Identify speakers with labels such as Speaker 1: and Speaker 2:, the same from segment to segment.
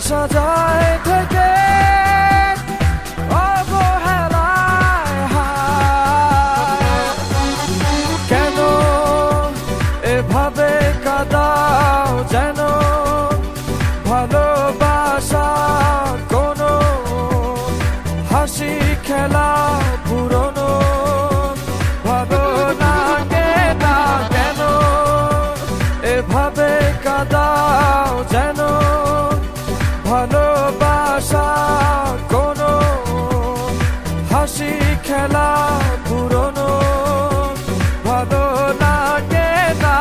Speaker 1: ভালোবাসা যায় থেকে অবহেলায় হাসি খেলা পুরনো ভালো লাগে না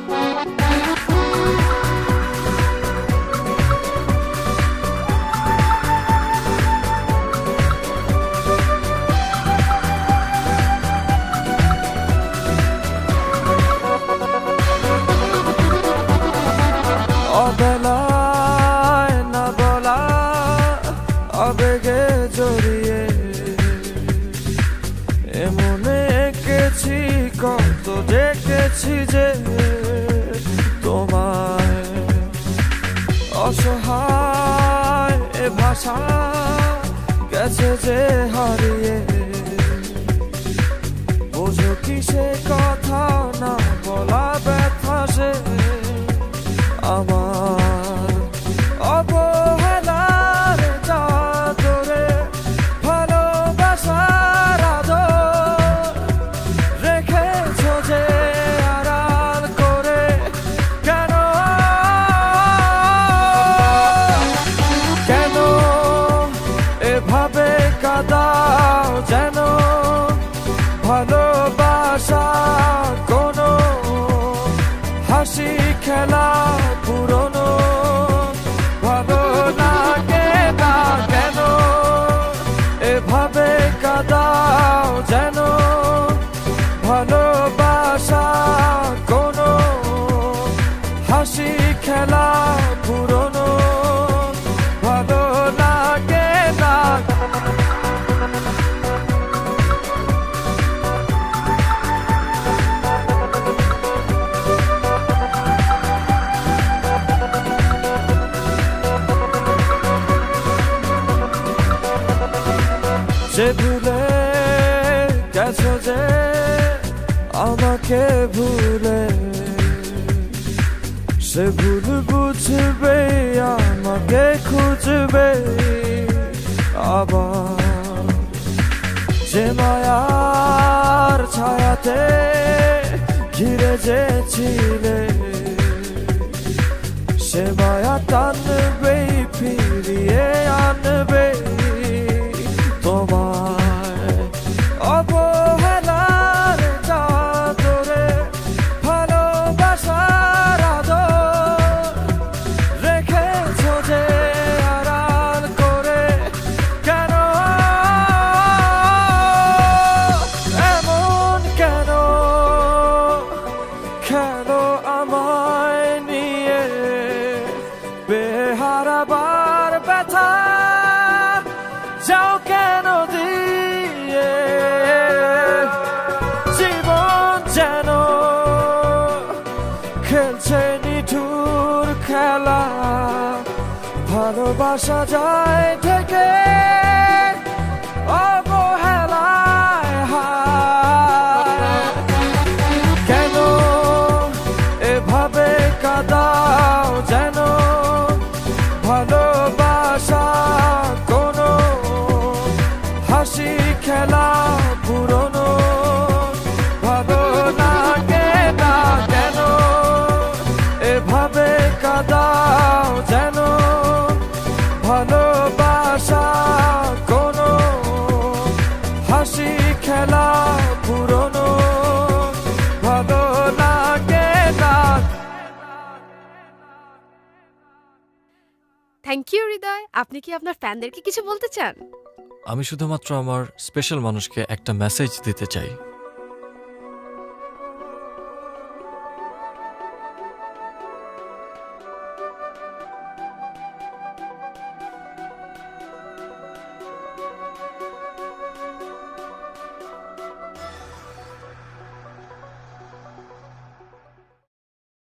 Speaker 1: অবেলায় এমনে এঁকেছি, কত দেখেছি যে তোমায়। অসহায় এ ভাষা গেছে যে হারিয়ে। বোঝো কি সে কথা, না বলা ব্যথা সে আমার। ভালোবাসা কোনো হাসি খেলা পুরনো ভালো লাগে না কেন? এভাবে কাদাও যেন যে ভুলে গেছো যে আমাকে ভুলে, সে ভুল বুঝবে, আমাকে খুঁজবে আবার। যে মায়ার ছায়াতে ঘিরে যে ছিলে সে মায়া টানবে, ফিরিয়ে ভালোবাসা যায় থেকে
Speaker 2: থ্যাংক ইউ হৃদয় আপনি কি আপনার ফ্যানদেরকে কিছু বলতে চান?
Speaker 3: আমি শুধুমাত্র আমার স্পেশাল মানুষকে একটা মেসেজ দিতে চাই।